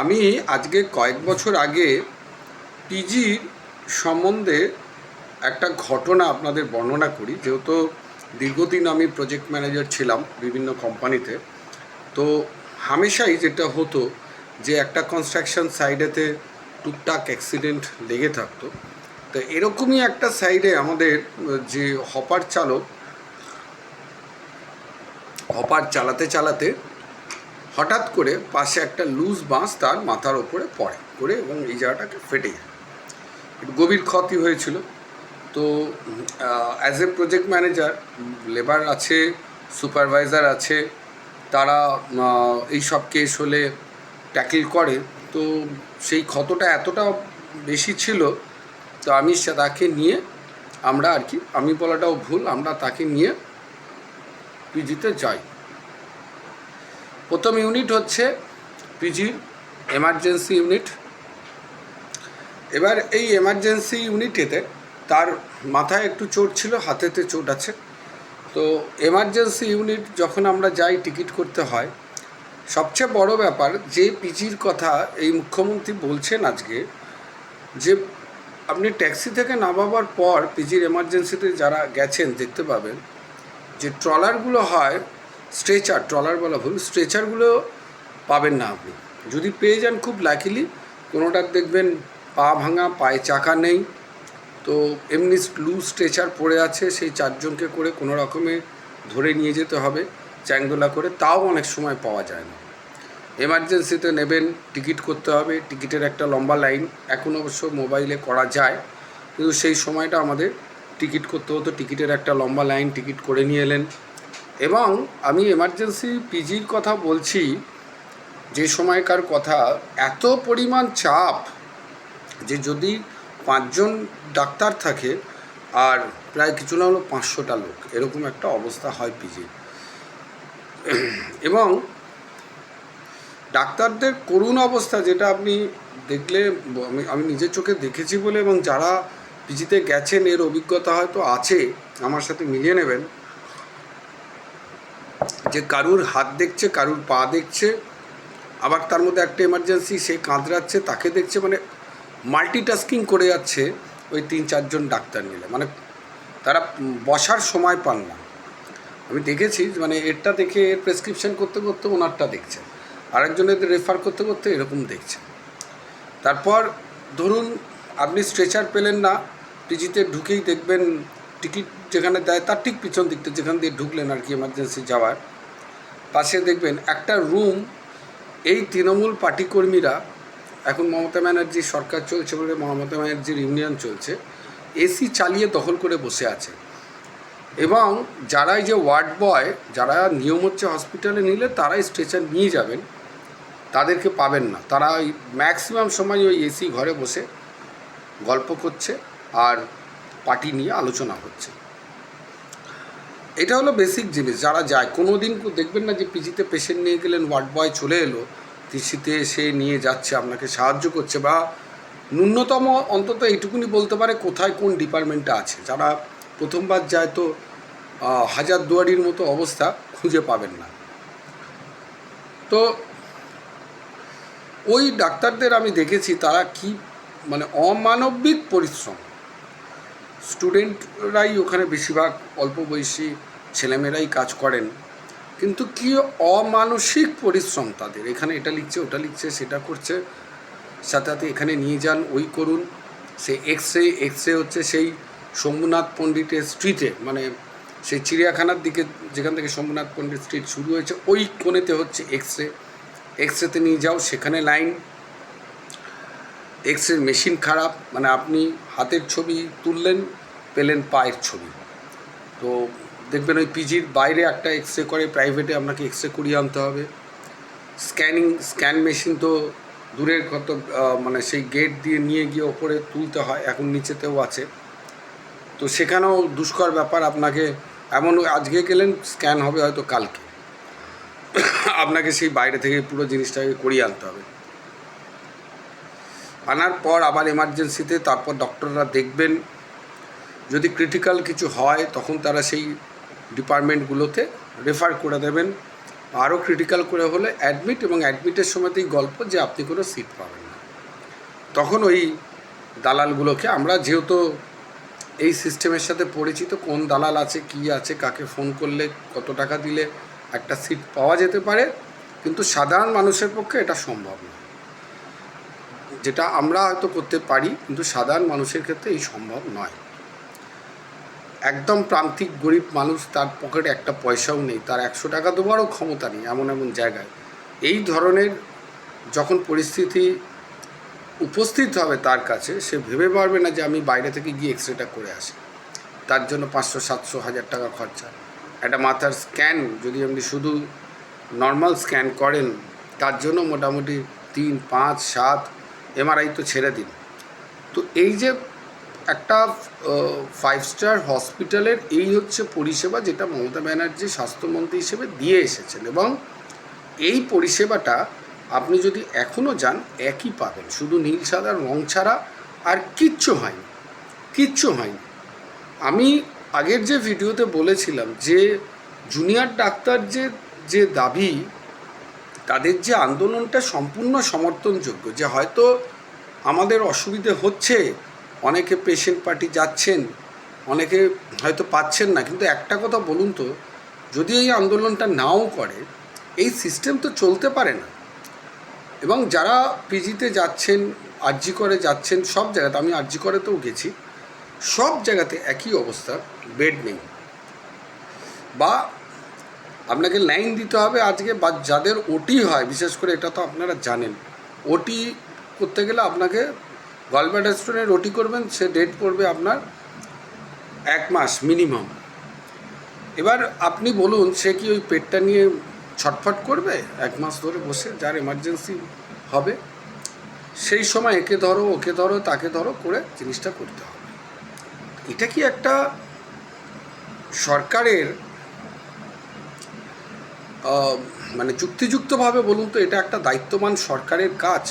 আমি আজকে কয়েক বছর আগে পিজির সম্বন্ধে একটা ঘটনা আপনাদের বর্ণনা করি। যেহেতু দীর্ঘদিন আমি প্রজেক্ট ম্যানেজার ছিলাম বিভিন্ন কোম্পানিতে তো হামেশাই যেটা হতো যে একটা কনস্ট্রাকশন সাইডেতে টুকটাক অ্যাক্সিডেন্ট লেগে থাকতো। তো এরকমই একটা সাইডে আমাদের যে হপার চালক হপার চালাতে চালাতে হঠাৎ করে পাশে একটা লুজ বাঁশ তার মাথার ওপরে পড়ে, করে এবং এই জায়গাটাকে ফেটে যায়। একটু গভীর ক্ষতি হয়েছিল। তো as a project manager labour আছে সুপারভাইজার আছে, তারা এই সব কেস হলে ট্যাকেল করে। তো, সেই ক্ষতটা এতটা বেশি ছিল, তো আমি তাকে নিয়ে আমরা আর কি, আমি বলাটাও ভুল, আমরা তাকে নিয়ে পিজিতে যাই। প্রথম ইউনিট হচ্ছে পিজির এমার্জেন্সি ইউনিট এবার এই এমার্জেন্সি ইউনিটেতে তার মাথায় একটু চোট ছিল, হাতেতে চোট আছে। তো এমার্জেন্সি ইউনিট যখন আমরা যাই টিকিট করতে হয়, সবচেয়ে বড় ব্যাপার যে পিজির কথা এই মুখ্যমন্ত্রী বলছেন আজকে, যে আপনি ট্যাক্সি থেকে নামাবার পর পিজির এমার্জেন্সিতে যারা গেছেন দেখতে পাবেন, যে ট্রলারগুলো হয় স্ট্রেচার, ট্রলার বলা ভুল, স্ট্রেচারগুলো পাবেন না আপনি। যদি পেয়ে যান খুব লাকিলি কোনোটার দেখবেন পা ভাঙা, পায়ে চাকা নেই, তো এমনি লুজ স্ট্রেচার পড়ে আছে, সেই চারজনকে করে কোনো রকমে ধরে নিয়ে যেতে হবে, চ্যাংদোলা করে, তাও অনেক সময় পাওয়া যায় না। এমার্জেন্সিতে নেবেন, টিকিট করতে হবে, টিকিটের একটা লম্বা লাইন, এখন অবশ্য মোবাইলে করা যায়, কিন্তু সেই সময়টা আমাদের টিকিট করতে হতো, টিকিটের একটা লম্বা লাইন, টিকিট করে নিয়ে এলেন। এবং আমি এমার্জেন্সি পিজির কথা বলছি, যে সময়কার কথা, এত পরিমাণ চাপ যে যদি পাঁচজন ডাক্তার থাকে, আর প্রায় কিছু না হলো পাঁচশোটা লোক, এরকম একটা অবস্থা হয় পিজি এবং ডাক্তারদের করুণ অবস্থা, যেটা আপনি দেখলে, আমি আমি নিজের চোখে দেখেছি বলে, এবং যারা পিজিতে গেছেন, এর অভিজ্ঞতা হয়তো আছে, আমার সাথে মিলিয়ে নেবেন। যে কারুর হাত দেখছে, কারুর পা দেখছে, আবার তার মধ্যে একটা এমার্জেন্সি সে কাঁদরাচ্ছে, তাকে দেখছে মানে মাল্টিটাস্কিং করে যাচ্ছে ওই তিন, চারজন ডাক্তার মিলে। মানে তারা বসার সময় পান না। আমি দেখেছি মানে এরটা দেখে এর প্রেসক্রিপশন করতে করতে ওনারটা দেখছে। আরেকজনের রেফার করতে করতে এরকম দেখছে। তারপর ধরুন, আপনি স্ট্রেচার পেলেন না, পিজিতে ঢুকেই দেখবেন টিকিট যেখানে দেয়, তার ঠিক পিছন দিকটা যেখান দিয়ে ঢুকলেন আর কি এমার্জেন্সি যাওয়ার। পাশে দেখবেন একটা রুম এই তৃণমূল পার্টি কর্মীরা, এখন মমতা ব্যানার্জির সরকার চলছে বলে মমতা ব্যানার্জির ইউনিয়ন চলছে এসি চালিয়ে দখল করে বসে আছে। এবং যারা এই যে ওয়ার্ড বয় যারা নিয়ম হচ্ছে হসপিটালে নিলে তারাই স্ট্রেচার নিয়ে যাবেন, তাদেরকে পাবেন না। তারা ওই ম্যাক্সিমাম সময় ওই এসি ঘরে বসে গল্প করছে আর পার্টি নিয়ে আলোচনা হচ্ছে। এটা হলো বেসিক জিনিস। যারা যায় কোনো দিন দেখবেন না যে পিজিতে পেশেন্ট নিয়ে গেলেন ওয়ার্ড বয় চলে এলো টিসিতে এসে নিয়ে যাচ্ছে, আপনাকে সাহায্য করছে বা ন্যূনতম অন্তত এইটুকুনি বলতে পারে কোথায় কোন ডিপার্টমেন্টে আছে। যারা প্রথমবার যায় তো হাজার দুয়ারির মতো অবস্থা খুঁজে পাবেন না। তো ওই ডাক্তারদের আমি দেখেছি, তারা কি মানে অমানবিক পরিশ্রম। স্টুডেন্টরাই ওখানে বেশিরভাগ অল্প বয়সী ছেলেমেয়েরাই কাজ করেন। কিন্তু কি অমানসিক পরিশ্রম তাদের? এখানে এটা লিখছে, ওটা লিখছে, সেটা করছে, সাথে সাথে এখানে নিয়ে যান, ওই করুন। সে এক্স রে এক্স রে হচ্ছে সেই শম্ভুনাথ পণ্ডিতের স্ট্রিটে মানে সেই চিড়িয়াখানার দিকে, যেখান থেকে শম্ভুনাথ পণ্ডিত স্ট্রিট শুরু হয়েছে, ওই কোণেতে হচ্ছে এক্স রে এক্স রেতে নিয়ে যাও, সেখানে লাইন এক্স রে মেশিন খারাপ মানে আপনি হাতের ছবি তুললেন, পেলেন পায়ের ছবি। তো দেখবেন ওই পিজির বাইরে একটা এক্স রে করে প্রাইভেটে আপনাকে এক্স রে করিয়ে আনতে হবে। স্ক্যানিং স্ক্যান মেশিন তো দূরের কত মানে সেই গেট দিয়ে নিয়ে গিয়ে ওপরে তুলতে হয়, এখন নিচেতেও আছে। তো সেখানেও দুষ্কর ব্যাপার, আপনাকে এমন আজকে গেলেন স্ক্যান হবে হয়তো কালকে। আপনাকে সেই বাইরে থেকে পুরো জিনিসটাকে করিয়ে আনতে হবে। আনার পর আবার এমার্জেন্সিতে তারপর ডক্টররা দেখবেন। যদি ক্রিটিক্যাল কিছু হয়, তখন তারা সেই ডিপার্টমেন্টগুলোতে রেফার করে দেবেন। আরও ক্রিটিক্যাল করে হলে অ্যাডমিট এবং অ্যাডমিটের সময়তেই গল্প যে আপনি কোনো সিট পাবেন না। তখন ওই দালালগুলোকে আমরা যেহেতু এই সিস্টেমের সাথে পরিচিত, কোন দালাল আছে, কি আছে, কাকে ফোন করলে, কত টাকা দিলে একটা সিট পাওয়া যেতে পারে। কিন্তু সাধারণ মানুষের পক্ষে এটা সম্ভব না। যেটা আমরা হয়তো করতে পারি, কিন্তু সাধারণ মানুষের ক্ষেত্রে এই সম্ভব নয়। একদম প্রান্তিক গরিব মানুষ তার পকেটে একটা পয়সাও নেই, তার একশো টাকা দেওয়ারও ক্ষমতা নেই এমন এমন জায়গায়। এই ধরনের যখন পরিস্থিতি উপস্থিত হবে তার কাছে, সে ভেবে পারবে না যে আমি বাইরে থেকে গিয়ে এক্স রেটা করে আসি। তার জন্য পাঁচশো, সাতশো, হাজার টাকা খরচা। একটা মাথার স্ক্যান, যদি আপনি শুধু নর্মাল স্ক্যান করেন, তার জন্য মোটামুটি তিন, পাঁচ, সাত এমআরআই তো ছেড়ে দিন। তো এই যে একটা ফাইভ স্টার হসপিটালের এই হচ্ছে পরিষেবা যেটা মমতা ব্যানার্জি স্বাস্থ্যমন্ত্রী হিসেবে দিয়ে এসেছেন এবং এই পরিষেবাটা আপনি যদি এখনও যান, একই পাবেন। শুধু নীল, সাদা, রং ছাড়া আর কিচ্ছু হয়নি কিচ্ছু হয়নি। আমি আগের যে ভিডিওতে বলেছিলাম যে জুনিয়র ডাক্তার যে যে দাবি তাদের যে আন্দোলনটা সম্পূর্ণ সমর্থনযোগ্য, যে হয়তো আমাদের অসুবিধে হচ্ছে, অনেকে পেশেন্ট পার্টি যাচ্ছেন, অনেকে হয়তো পাচ্ছেন না, কিন্তু একটা কথা বলুন তো, যদি এই আন্দোলনটা নাও করে, এই সিস্টেম তো চলতে পারে না। এবং যারা পিজিতে যাচ্ছেন আরজি করে যাচ্ছেন, সব জায়গাতে, আমি আরজি করেতেও গেছি, সব জায়গাতে একই অবস্থা বেড নেই। বা আপনাকে লাইন দিতে হবে আজকে বা যাদের ওটি হয়, বিশেষ করে এটা তো আপনারা জানেন। ওটি করতে গেলে আপনাকে গলব্যাড রেস্টুরেন্টের ওটি করবেন, সে ডেট পড়বে আপনার এক মাস মিনিমাম এবার আপনি বলুন, সে কি ওই পেটটা নিয়ে ছটফট করবে? এক মাস ধরে বসে যার এমার্জেন্সি হবে, সেই সময় একে ধরো, ওকে ধরো, তাকে ধরো করে জিনিসটা করতে হবে। এটা কি একটা সরকারের মানে যুক্তিযুক্তভাবে বলুন তো, এটা একটা দায়িত্ববান সরকারের কাজ।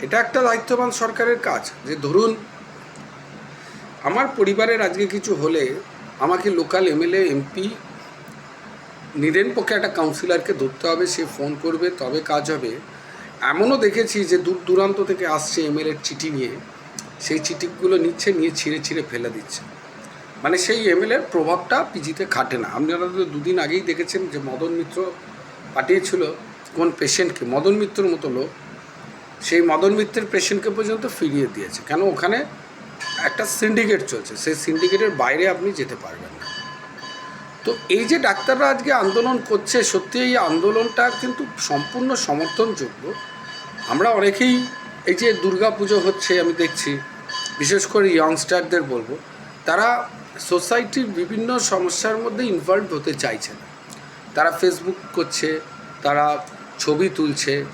এটা একটা দায়িত্ববান সরকারের কাজ যে ধরুন, আমার পরিবারের আজকে কিছু হলে আমাকে লোকাল এমএলএ, এমপি নিরেন পক্ষে একটা কাউন্সিলরকে ধরতে হবে, সে ফোন করবে, তবে কাজ হবে। এমনও দেখেছি যে দূর দূরান্ত থেকে আসছে এমএলএর চিঠি নিয়ে। সেই চিঠিগুলো নিচ্ছে, নিয়ে ছিঁড়ে ছিঁড়ে ফেলে দিচ্ছে। মানে সেই এমএলএর প্রভাবটা পিজিতে খাটে না। আপনারা তো দুদিন আগেই দেখেছেন যে মদন মিত্র পাঠিয়েছিল কোন পেশেন্টকে মদন মিত্রর মতো লোক সেই মদন মিত্রের পেশেন্টকে পর্যন্ত ফিরিয়ে দিয়েছে। কেন? ওখানে একটা সিন্ডিকেট চলছে। সেই সিন্ডিকেটের বাইরে আপনি যেতে পারবেন না। তো এই যে ডাক্তাররা আজকে আন্দোলন করছে, সত্যি এই আন্দোলনটা কিন্তু সম্পূর্ণ সমর্থনযোগ্য। আমরা অনেকেই এই যে দুর্গা পুজো হচ্ছে, আমি দেখছি, বিশেষ করে ইয়ংস্টারদের বলব, তারা সোসাইটির বিভিন্ন সমস্যার মধ্যে ইনভলভ হতে চাইছে না। তারা ফেসবুক করছে, তারা ছবি তুলছে।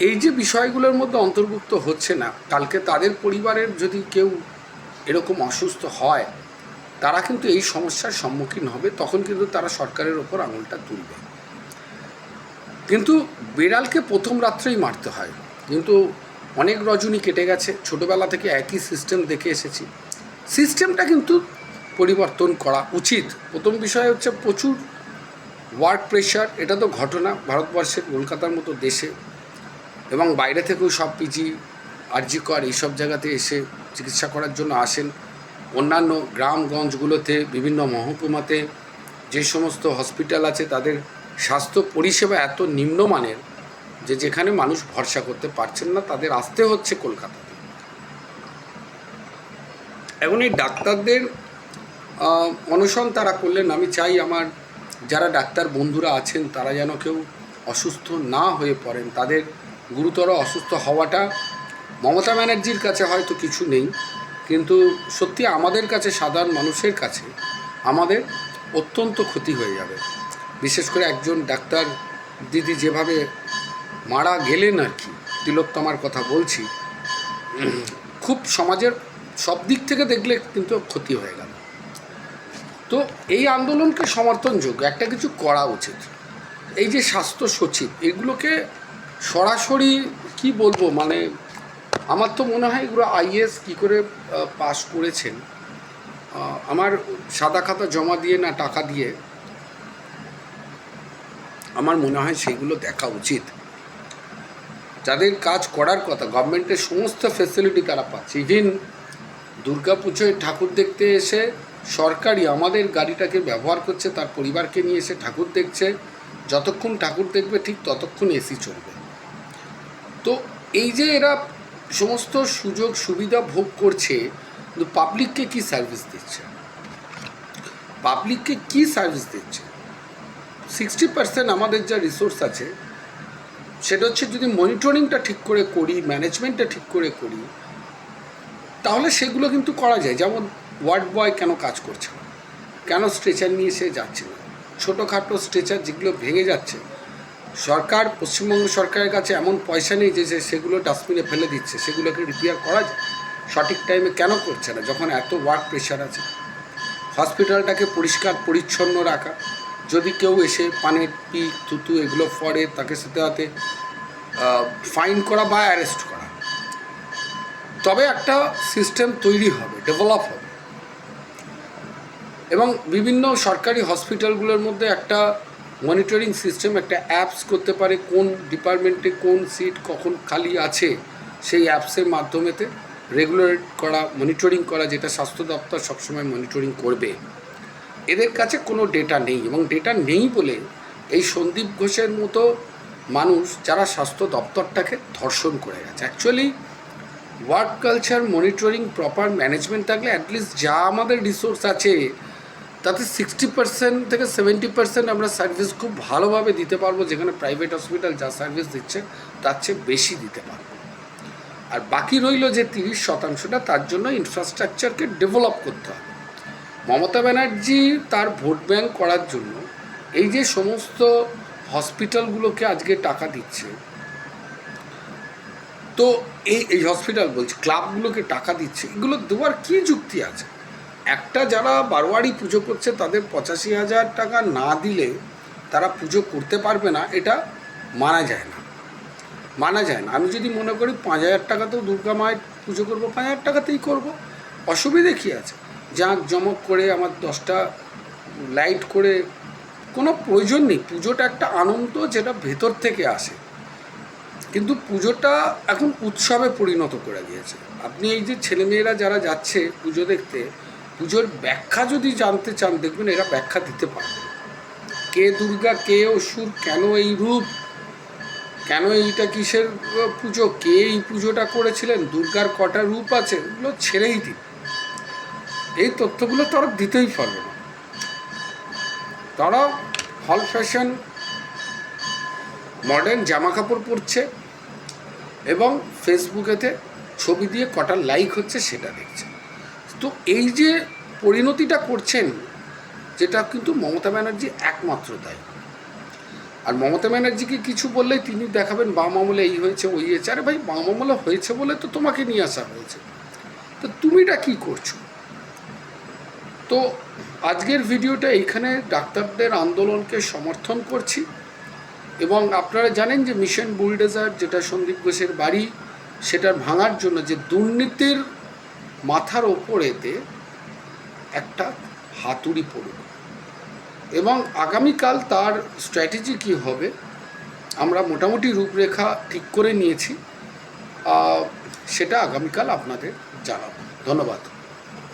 এই যে বিষয়গুলোর মধ্যে অন্তর্ভুক্ত হচ্ছে না, কালকে তাদের পরিবারের যদি কেউ এরকম অসুস্থ হয়, তারা কিন্তু এই সমস্যার সম্মুখীন হবে, তখন কিন্তু তারা সরকারের ওপর আঙুলটা তুলবে। কিন্তু বিড়ালকে প্রথম রাত্রেই মারতে হয়। কিন্তু অনেক রজনী কেটে গেছে। ছোটোবেলা থেকে একই সিস্টেম দেখে এসেছি। সিস্টেমটা কিন্তু পরিবর্তন করা উচিত। প্রথম বিষয় হচ্ছে প্রচুর ওয়ার্ক প্রেশার, এটা তো ঘটনা ভারতবর্ষের কলকাতার মতো দেশে। এবং বাইরে থেকেও সব পিজি আরজি কর এইসব জায়গাতে এসে চিকিৎসা করার জন্য আসেন। অন্যান্য গ্রামগঞ্জগুলোতে, বিভিন্ন মহকুমাতে যে সমস্ত হসপিটাল আছে, তাদের স্বাস্থ্য পরিষেবা এত নিম্নমানের যে যেখানে মানুষ ভরসা করতে পারছেন না, তাদের আসতে হচ্ছে কলকাতাতে এখন এই ডাক্তারদের অনশন তারা করলেন। আমি চাই আমার যারা ডাক্তার বন্ধুরা আছেন, তারা যেন কেউ অসুস্থ না হয়ে পড়েন। তাদের গুরুতর অসুস্থ হওয়াটা মমতা ব্যানার্জির কাছে হয়তো কিছু নেই, কিন্তু সত্যি আমাদের কাছে, সাধারণ মানুষের কাছে আমাদের অত্যন্ত ক্ষতি হয়ে যাবে। বিশেষ করে একজন ডাক্তার দিদি যেভাবে মারা গেলেন আর কি, তিলোত্তমার কথা বলছি, খুব সমাজের সব দিক থেকে দেখলে কিন্তু ক্ষতি হয়ে গেল। তো এই আন্দোলনকে সমর্থনযোগ্য একটা কিছু করা উচিত। এই যে স্বাস্থ্য সচিব, এগুলোকে সরাসরি কি বলব মানে আমার তো মনে হয় এগুলো আইএস কী করে পাশ করেছেন। আমার সাদা খাতা জমা দিয়ে না টাকা দিয়ে, আমার মনে হয় সেগুলো দেখা উচিত। যাদের কাজ করার কথা গভর্নমেন্টের সমস্ত ফেসিলিটি তারা পাচ্ছে। ইভিন দুর্গাপুজোয় ঠাকুর দেখতে এসে সরকারি আমাদের গাড়িটাকে ব্যবহার করছে, তার পরিবারকে নিয়ে এসে ঠাকুর দেখছে। যতক্ষণ ঠাকুর দেখবে ঠিক ততক্ষণ এসি চলবে। তো এই যে এরা সমস্ত সুযোগ সুবিধা ভোগ করছে, কিন্তু পাবলিককে কি সার্ভিস দিচ্ছে? পাবলিককে কি সার্ভিস দিচ্ছে? সিক্সটি পার্সেন্ট আমাদের যা রিসোর্স আছে, সেটা হচ্ছে যদি মনিটরিংটা ঠিক করে করি ম্যানেজমেন্টটা ঠিক করে করি তাহলে সেগুলো কিন্তু করা যায়। যেমন ওয়ার্ড বয় কেন কাজ করছে না? কেন স্ট্রেচার নিয়ে সে যাচ্ছে না? ছোটোখাটো স্ট্রেচার যেগুলো ভেঙে যাচ্ছে। সরকার, পশ্চিমবঙ্গ সরকারের কাছে এমন পয়সা নেই যে সেগুলো ডাস্টবিনে ফেলে দিচ্ছে। সেগুলোকে রিপেয়ার করা যায়। সঠিক টাইমে কেন করছে না? যখন এত ওয়ার্ক প্রেশার আছে। হসপিটালটাকে পরিষ্কার, পরিচ্ছন্ন রাখা। যদি কেউ এসে পানের পিক, থুতু এগুলো ফরে তাকে সাথে সাথে ফাইন করা বা অ্যারেস্ট করা। তবে একটা সিস্টেম তৈরি হবে, ডেভেলপ হবে। এবং বিভিন্ন সরকারি হসপিটালগুলোর মধ্যে একটা মনিটরিং সিস্টেম, একটা অ্যাপস করতে পারে কোন ডিপার্টমেন্টে কোন সিট কখন খালি আছে, সেই অ্যাপসের মাধ্যমেতে রেগুলেট করা, মনিটরিং করা, যেটা স্বাস্থ্য দপ্তর সবসময় মনিটরিং করবে। এদের কাছে কোনো ডেটা নেই এবং ডেটা নেই বলে এই সন্দীপ ঘোষের মতো মানুষ যারা স্বাস্থ্য দপ্তরটাকে ধর্ষণ করে গেছে। Actually work culture monitoring proper management থাকলে অ্যাটলিস্ট যা আমাদের রিসোর্স আছে, তাতে সিক্সটি পার্সেন্ট থেকে সেভেন্টি পার্সেন্ট আমরা সার্ভিস খুব ভালোভাবে দিতে পারব। যেখানে প্রাইভেট হসপিটাল যা সার্ভিস দিচ্ছে, তার চেয়ে বেশি দিতে পারব। আর বাকি রইল যে তিরিশ শতাংশটা, তার জন্য ইনফ্রাস্ট্রাকচারকে ডেভেলপ করতে হবে। মমতা ব্যানার্জি তার ভোট ব্যাংক করার জন্য এই যে সমস্ত হসপিটালগুলোকে আজকে টাকা দিচ্ছে তো এই এই হসপিটাল বলছি ক্লাবগুলোকে টাকা দিচ্ছে, এগুলো দেওয়ার কী যুক্তি আছে? একটা যারা বারোয়ারি পুজো করছে, তাদের পঁচাশি হাজার টাকা না দিলে তারা পুজো করতে পারবে না, এটা মানা যায় না। মানা যায় না। আমি যদি মনে করি পাঁচ হাজার টাকাতেও দুর্গা মায়ের পুজো করব, পাঁচ হাজার টাকাতেই করব। অসুবিধে কী আছে? জাঁক জমক করে আমার দশটা লাইট করে কোনো প্রয়োজন নেই। পুজোটা একটা আনন্দ যেটা ভেতর থেকে আসে। কিন্তু পুজোটা এখন উৎসবে পরিণত করে দিয়েছে। আপনি এই যে ছেলেমেয়েরা যারা যাচ্ছে পুজো দেখতে, পুজোর ব্যাখ্যা যদি জানতে চান, দেখবেন এরা ব্যাখ্যা দিতে পারবে। কে দুর্গা, কে অসুর, কেন এই রূপ, কেন এইটা কিসের পুজো, কে এই পুজোটা করেছিলেন, দুর্গার কটা রূপ আছে, এগুলো ছেড়েই দিন। এই তথ্যগুলো তারা দিতেই পারবে না। তারা হল ফ্যাশন মডার্ন জামা কাপড় পরছে এবং ফেসবুকেতে ছবি দিয়ে কটা লাইক হচ্ছে সেটা দেখছে। তো এই যে পরিণতিটা করছেন, যেটা কিন্তু মমতা ব্যানার্জি একমাত্র দায়ী। আর মমতা ব্যানার্জিকে কিছু বললেই তিনি দেখাবেন, বাম আমলে এই হয়েছে, ওই হয়েছে। আরে ভাই, বাম আমলে হয়েছে বলে তো তোমাকে নিয়ে আসা হয়েছে। তো তুমিটা কি করছ? তো আজকের ভিডিওটা এইখানে, ডাক্তারদের আন্দোলনকে সমর্থন করছি। এবং আপনারা জানেন যে মিশন বুলডেজার, যেটা সন্দীপ ঘোষের বাড়ি সেটার ভাঙার জন্য যে দুর্নীতির মাথার ওপরেতে একটা হাতুড়ি পড়ুক। এবং আগামীকাল তার স্ট্র্যাটেজি কী হবে, আমরা মোটামুটি রূপরেখা ঠিক করে নিয়েছি। সেটা আগামীকাল আপনাদের জানাব। ধন্যবাদ।